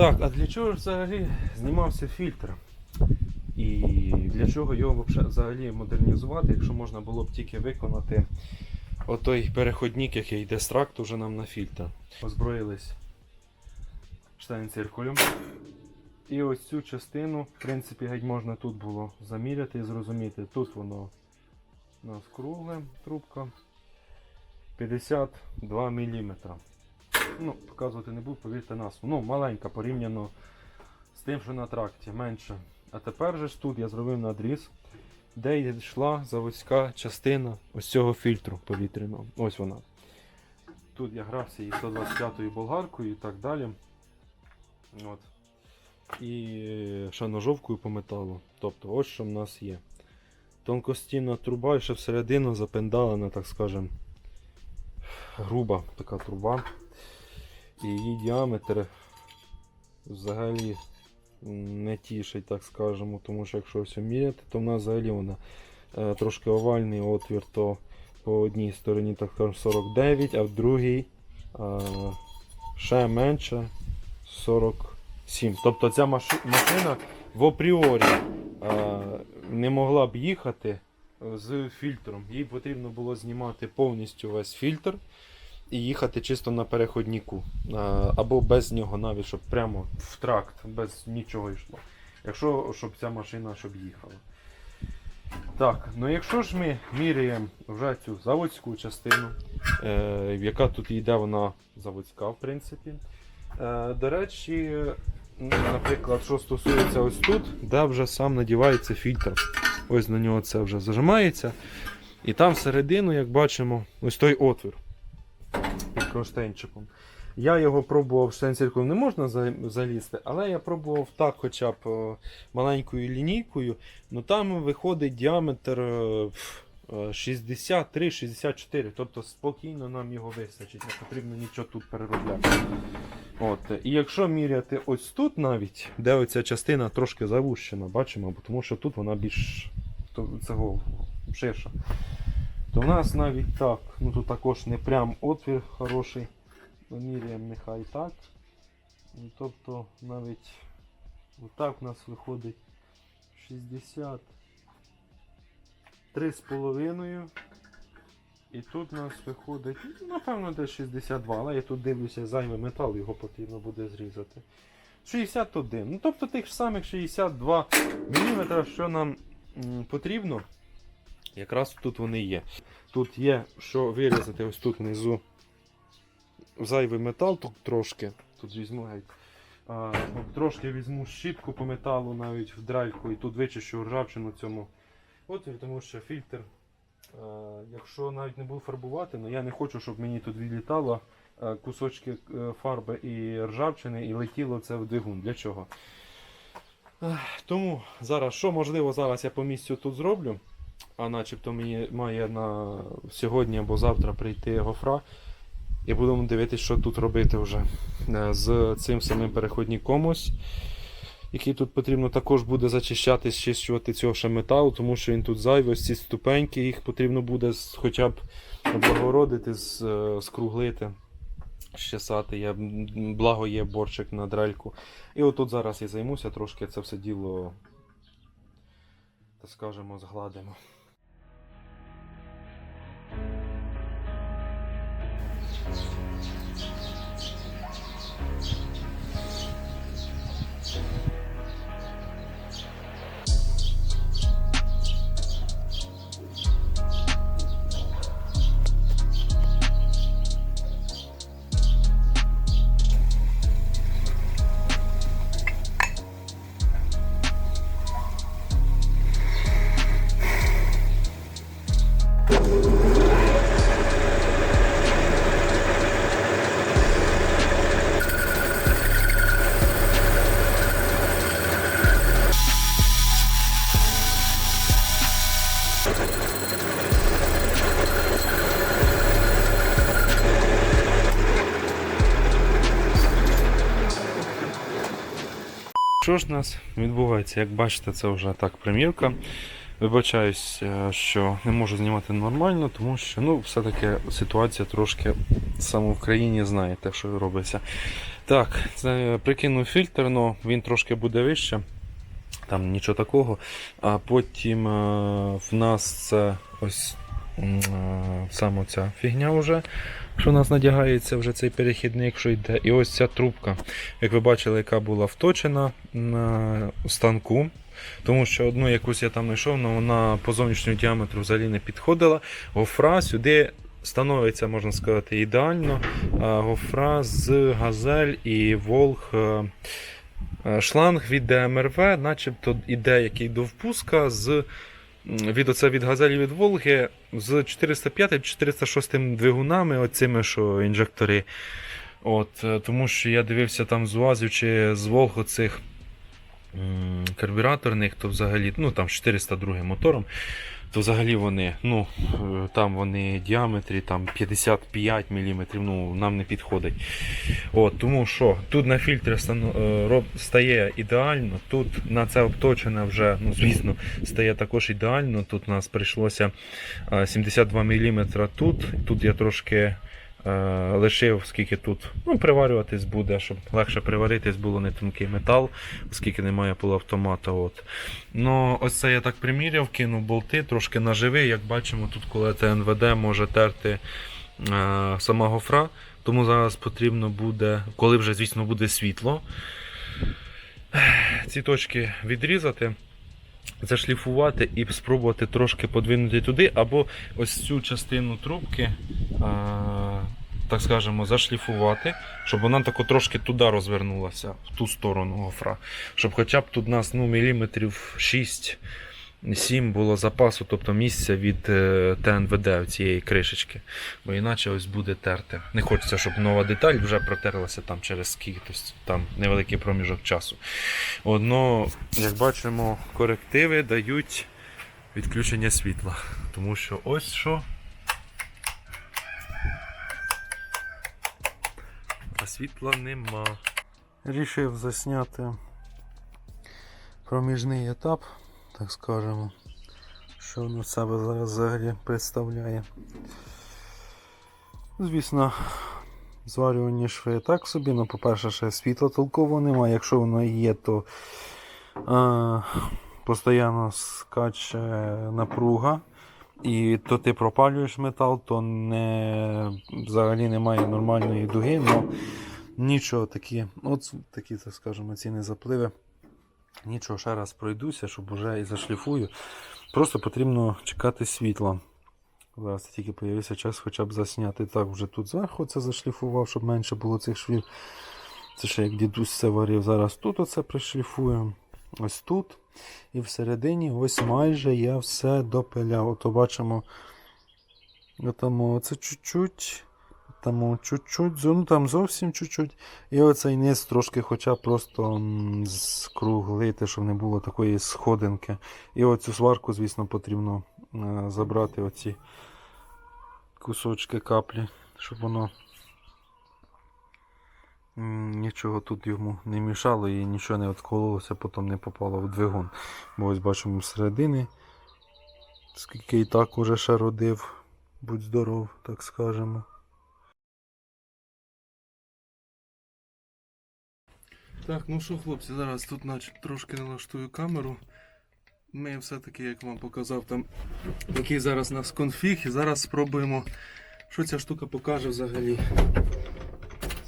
Так, а для чого взагалі знімався фільтр? І для чого його взагалі модернізувати, якщо можна було б тільки виконати отой переходник, який йде з тракту нам на фільтр. Озброїлись штайнциркулем. І ось цю частину, в принципі, геть можна тут було заміряти і зрозуміти. Тут воно у нас кругле трубка 52 мм. Ну, показувати не буду, повірте нас. Ну, маленька порівняно з тим, що на тракті, менше. А тепер же ж тут я зробив надріз, де йшла заводська частина ось цього фільтру повітряного. Ось вона. Тут я грався і 125-ю болгаркою і так далі. От. І ще ножовкою по металу. Тобто ось що в нас є. Тонкостінна труба ще всередину запендалена, так скажем, груба така труба. Її діаметр взагалі не тішить, так скажемо, тому що якщо все міряти, то в нас взагалі вона е, трошки овальний отвір, то по одній стороні так скажемо 49, а в другій е, ще менше 47. Тобто ця маши- машина в апріорі е, не могла б їхати з фільтром. Їй потрібно було знімати повністю весь фільтр і їхати чисто на переходнику. А, Або без нього навіть, щоб прямо в тракт, без нічого йшло. Якщо щоб ця машина щоб їхала. Так, ну якщо ж ми міряємо вже цю заводську частину, е, яка тут йде, вона заводська, в принципі. Е, до речі, ну, наприклад, що стосується ось тут, де вже сам надівається фільтр. Ось на нього це вже зажимається. І там всередину, як бачимо, ось той отвір під кронштейнчиком. Я його пробував штейнциркулем не можна залізти, але я пробував так, хоча б е, маленькою лінійкою. Ну там виходить діаметр е, пф, е, 63-64, тобто спокійно нам його вистачить, не потрібно нічого тут переробляти. От. І якщо міряти ось тут навіть, де оця частина трошки завущена, бачимо, тому що тут вона більш цього ширша. То в нас навіть так, ну тут також не прям отвір хороший. Поміряємо нехай так. Ну, тобто навіть отак у нас виходить 60 3,5. І тут у нас виходить, ну, напевно, десь 62, але я тут дивлюся зайвий метал, його потрібно буде зрізати. 61. Ну, тобто тих ж самих 62 мм, що нам м, потрібно, якраз тут вони є. Тут є що вирізати ось тут внизу зайвий метал, тут трошки. Тут візьму геть. А, ну, трошки візьму щітку по металу навіть в дральку і тут вичищу ржавчину цьому отвір, тому що фільтр, а, якщо навіть не буду фарбувати, ну я не хочу, щоб мені тут відлітало кусочки е, фарби і ржавчини і летіло це в двигун. Для чого? Тому зараз, що можливо, зараз я по місцю тут зроблю, а начебто мені має на сьогодні або завтра прийти гофра. І будемо дивитися, що тут робити вже е, з цим самим переходником ось, який тут потрібно також буде зачищати, зчищувати цього ще металу, тому що він тут зайвий, ось ці ступеньки, їх потрібно буде хоча б облагородити, е, скруглити, щесати. Я, благо є борчик на дрельку. І отут зараз я займуся трошки це все діло, скажемо, згладимо. Що ж у нас відбувається? Як бачите, це вже так примірка. Вибачаюсь, е, що не можу знімати нормально, тому що ну, все-таки ситуація трошки саме в країні знаєте, що робиться. Так, це прикинув фільтр, але він трошки буде вище. Там нічого такого. А потім е, в нас це ось е, саме ця фігня вже, що у нас надягається вже цей перехідник, що йде. І ось ця трубка, як ви бачили, яка була вточена на станку. Тому що одну якусь я там знайшов, але вона по зовнішньому діаметру взагалі не підходила. Гофра сюди становиться, можна сказати, ідеально. Гофра з газель і Волг. е, е, Шланг від ДМРВ, начебто іде який до впуска з від оце від газелі від Волги з 405 406 двигунами, оцими, що інжектори. От, е, тому що я дивився там з УАЗів чи з Волг оцих карбюраторних, то взагалі, ну там 402 мотором, то взагалі вони, ну, е, там вони діаметрі там 55 мм, ну, нам не підходить. От, тому що тут на фільтрі е, стає ідеально, тут на це обточене вже, ну, звісно, стає також ідеально. Тут у нас прийшлося е, 72 мм тут, тут я трошки. Е, Лишив, скільки тут ну, приварюватись буде, щоб легше приваритись було не тонкий метал, оскільки немає полуавтомата. От. Ну, ось це я так приміряв, кинув болти, трошки наживий. Як бачимо, тут коли ТНВД може терти е, сама гофра. Тому зараз потрібно буде, коли вже, звісно, буде світло, ці точки відрізати, зашліфувати і спробувати трошки подвинути туди, або ось цю частину трубки, так скажемо, зашліфувати, щоб вона тако трошки туди розвернулася, в ту сторону гофра. Щоб хоча б тут у нас ну, міліметрів 6. 7 було запасу, тобто місця від е, ТНВД цієї кришечки. Бо іначе ось буде терти. Не хочеться, щоб нова деталь вже протерлася там через скільки, там невеликий проміжок часу. Одно, як бачимо, корективи дають відключення світла. Тому що ось що. А світла нема. Рішив засняти проміжний етап, так скажемо, що воно себе зараз взагалі представляє. Звісно, зварювані шви так собі, ну, по-перше, ще світла толково немає. Якщо воно є, то а, постійно скаче напруга. І то ти пропалюєш метал, то не, взагалі немає нормальної дуги, але нічого такі, от такі, так скажемо, ціни запливи. Нічого, ще раз пройдуся, щоб уже і зашліфую. Просто потрібно чекати світла. Зараз тільки з'явився час хоча б засняти. Так, вже тут зверху це зашліфував, щоб менше було цих швів. Це ще як дідусь це варив. Зараз тут оце пришліфуємо. Ось тут. І всередині ось майже я все допиляв. Ото бачимо. Там це чуть-чуть. Там чуть-чуть, ну там зовсім чуть-чуть. І оцей низ трошки хоча просто скруглити, щоб не було такої сходинки. І оцю сварку, звісно, потрібно е, забрати оці кусочки каплі, щоб воно нічого тут йому не мішало і нічого не відкололося, потім не попало в двигун. Бо ось бачимо всередини, скільки і так уже ще родив, будь здоров, так скажемо. Так, ну що, хлопці, зараз тут наче трошки налаштую камеру. Ми все-таки, як вам показав, там який зараз у нас конфіг, і зараз спробуємо, що ця штука покаже взагалі.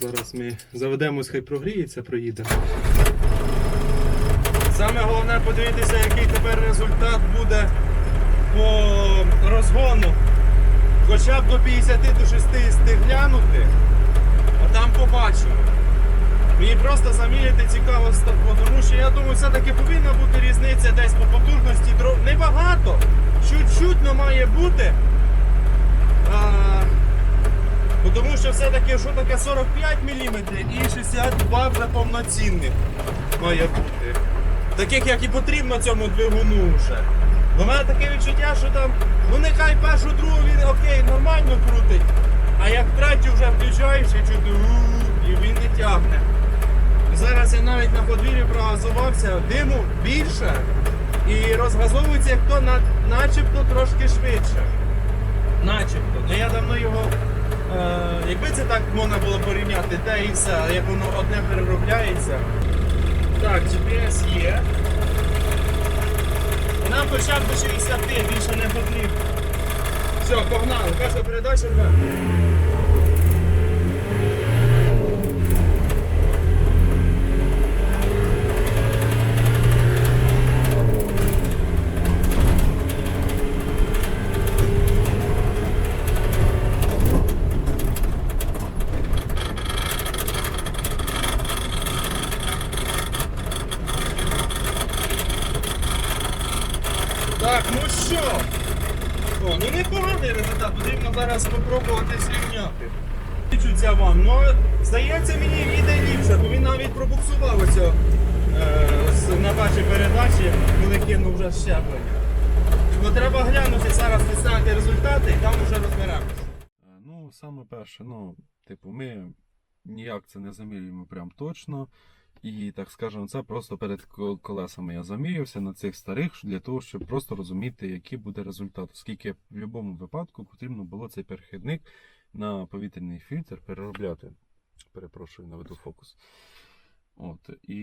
Зараз ми заведемось, хай прогріється, проїдемо. Саме головне подивитися, який тепер результат буде по розгону. Хоча б до 50 до 60 глянути. Мені просто заміряти цікаво, тому що я думаю, все-таки повинна бути різниця десь по потужності. дро- Небагато, чуть-чуть но має бути. А, тому що все-таки що таке 45 мм і 62 вже повноцінних має бути. Таких, як і потрібно цьому двигуну вже. У мене таке відчуття, що там, ну нехай першу другу він окей, нормально крутить, а як третю вже включаєш і чути і він не тягне. Зараз я навіть на подвір'ї прогазувався, диму більше і розгазовується як то на, начебто трошки швидше. Начебто. Ну я давно його Е, якби це так можна було порівняти, те і все, як воно одне переробляється. Так, GPS є. І нам хоча б до 60, більше не потрібно. Все, погнали, перша передача вверх. Так, ну що? О, ну непоганий результат, потрібно зараз спробувати зрівняти. Чуться вам, ну здається мені йде ліпше, бо він навіть пробуксував ось, о, е, ось на першій передачі, коли кинув вже щеплення. Ну треба глянути зараз, представити результати і там вже розберемося. Е, Саме перше, ну, типу, ми ніяк це не замірюємо прям точно. І так скажемо, це просто перед колесами я замірявся на цих старих для того, щоб просто розуміти, який буде результат. Оскільки в будь-якому випадку потрібно було цей перехідник на повітряний фільтр переробляти. Перепрошую, наведу фокус. От. І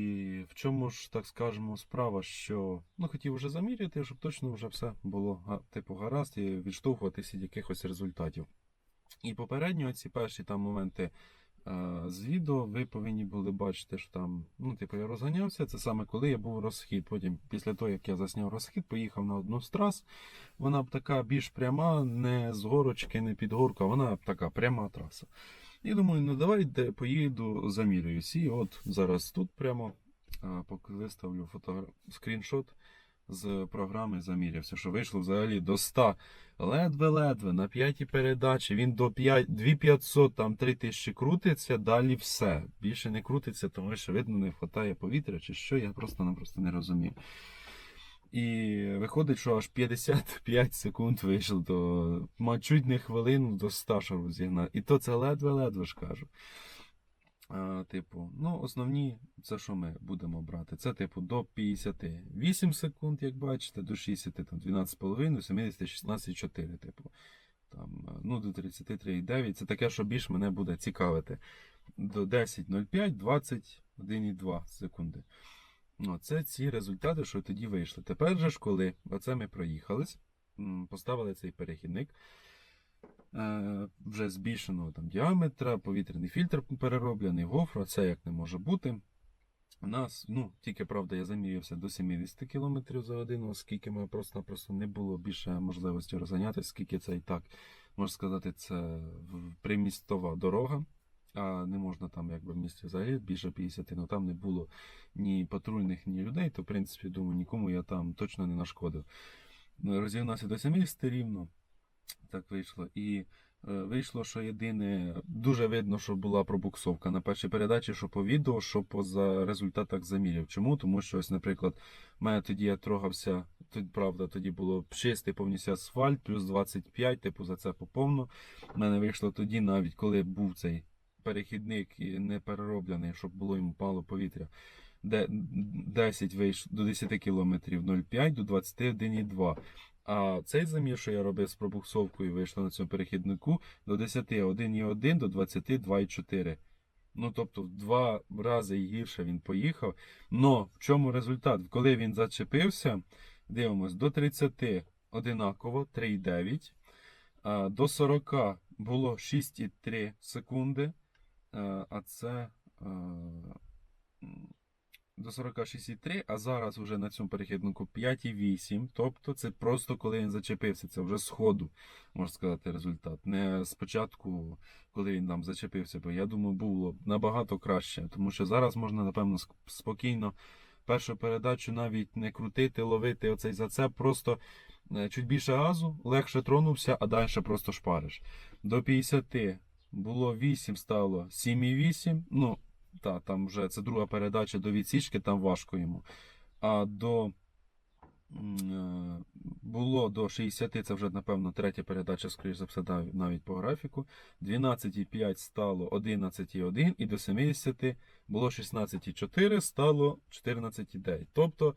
в чому ж, так скажемо, справа, що ну, хотів вже заміряти, щоб точно вже все було типу гаразд і відштовхуватися від якихось результатів. І попередньо ці перші там моменти е, з відео ви повинні були бачити, що там, ну, типу, я розганявся. Це саме коли я був розхід. Потім, після того, як я засняв розхід, поїхав на одну з трас. Вона б така більш пряма, не з горочки, не під горку, вона така пряма траса. І думаю, ну давай де поїду, замірююсь. І от зараз тут прямо поки виставлю фото... скріншот з програми замірявся, що вийшло взагалі до 100 ледве-ледве на п'ятій передачі. Він до 5, 2500, там 3000 крутиться, далі все. Більше не крутиться, тому що видно не вистачає повітря чи що, я просто-напросто не розумію. І виходить, що аж 55 секунд вийшло до ма, чуть не хвилину до 100 що розігнати. І то це ледве-ледве ж кажу. А, типу, ну, основні, це що ми будемо брати? Це, типу, до 58 секунд, як бачите, до 60, там 12,5, 70, 16,4, типу. Там, е, ну, до 33,9. Це таке, що більш мене буде цікавити. До 10,05, 21,2 секунди. Ну, це ці результати, що тоді вийшли. Тепер же ж, коли оце ми проїхались, поставили цей перехідник е, вже збільшеного там діаметра, повітряний фільтр перероблений, гофро, це як не може бути. У нас, ну, тільки правда, я замірявся до 70 км за годину, оскільки ми просто-напросто не було більше можливості розганятися, скільки це і так, можна сказати, це примістова дорога. А не можна там, якби в місті взагалі більше 50, ну там не було ні патрульних, ні людей, то в принципі думаю, нікому я там точно не нашкодив. Розігнався до 70 рівно. Так вийшло. І е, вийшло, що єдине, дуже видно, що була пробуксовка на першій передачі, що по відео, що по за результатах замірів. Чому? Тому що, ось, наприклад, в мене тоді я трогався, тут, правда, тоді було чистий повністю асфальт, плюс 25, типу за це поповно. У мене вийшло тоді, навіть коли був цей перехідник і не перероблений, щоб було йому мало повітря. Де 10 вийшло до 10 км 0,5 до 21,2. А цей замір, що я робив з пробуксовкою, вийшло на цьому перехіднику до 10 1,1 до 22,4. Ну, тобто, в два рази гірше він поїхав. Но в чому результат? Коли він зачепився, дивимось, до 30 одинаково 3,9. А, До 40 було 6,3 секунди. А це. До 46,3, а зараз вже на цьому перехіднику 5,8. Тобто це просто коли він зачепився, це вже з ходу, можна сказати, результат. Не спочатку, коли він там зачепився, бо я думаю, було набагато краще. Тому що зараз можна, напевно, спокійно першу передачу навіть не крутити, ловити оцей зацеп, просто е, чуть більше газу, легше тронувся, а далі просто шпариш. До 50 було 8, стало 7,8. Ну, та, там вже це друга передача до відсічки, там важко йому. А до е, було до 60, це вже, напевно, третя передача, скоріш за все, навіть по графіку. 12,5 стало 11,1 і до 70 було 16,4, стало 14,9. Тобто,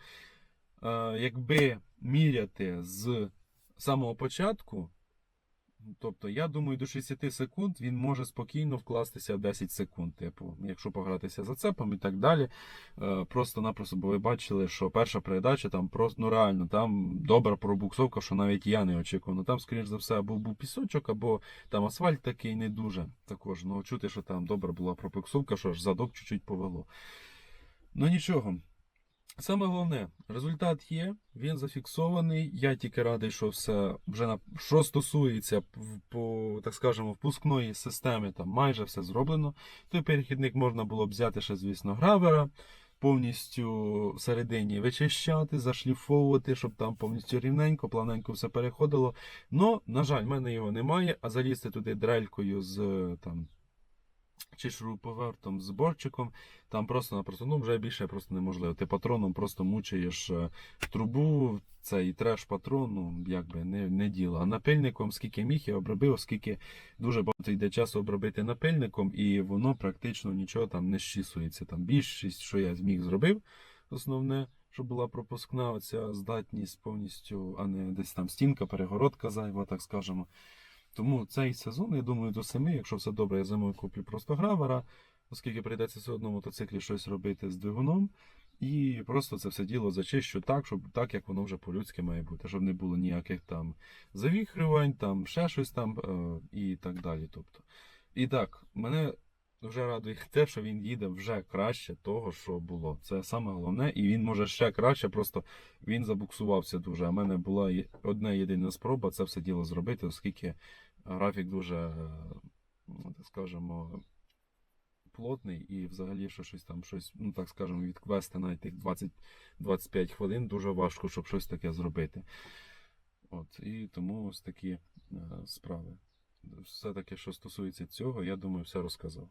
е, якби міряти з самого початку, Тобто, я думаю, до 60 секунд він може спокійно вкластися в 10 секунд. Типу, якщо погратися за цепом і так далі. Е, Просто-напросто, бо ви бачили, що перша передача там просто ну реально там добра пробуксовка, що навіть я не очікував. Ну там, скоріш за все, або був пісочок, або там асфальт такий не дуже. Також ну чути, що там добра була пробуксовка, що аж задок чуть-чуть повело. Ну нічого. Саме головне, результат є, він зафіксований. Я тільки радий, що все вже на що стосується по так скажемо впускної системи, там майже все зроблено. Той перехідник можна було б взяти ще, звісно, гравера, повністю всередині вичищати, зашліфовувати, щоб там повністю рівненько, плавненько все переходило. Но, на жаль, в мене його немає, а залізти туди дрелькою з там. Чи шуруповертом з борчиком, там просто-напросто, ну вже більше просто неможливо. Ти патроном просто мучаєш е, трубу, цей треш патрон, ну якби не, не діло. А напильником, скільки міг, я обробив, оскільки дуже багато йде часу обробити напильником, і воно практично нічого там не щісується. Там більшість, що я зміг зробив, основне, щоб була пропускна оця здатність повністю, а не десь там стінка, перегородка зайва, так скажемо. Тому цей сезон, я думаю, до семи, якщо все добре, я зимою куплю просто гравера, оскільки прийдеться все одно мотоциклі щось робити з двигуном. І просто це все діло зачищу так, щоб так, як воно вже по-людськи має бути, щоб не було ніяких там завіхрювань, там ще щось там е, і так далі. Тобто. І так, мене вже радує те, що він їде вже краще того, що було. Це саме головне, і він може ще краще, просто він забуксувався дуже. В мене була одна єдина спроба це все діло зробити, оскільки графік дуже, е, ну, так скажемо, плотний і взагалі що щось там, щось, ну так скажемо, відквести навіть тих 20-25 хвилин дуже важко, щоб щось таке зробити. От, і тому ось такі е, справи. Все-таки, що стосується цього, я думаю, все розказав.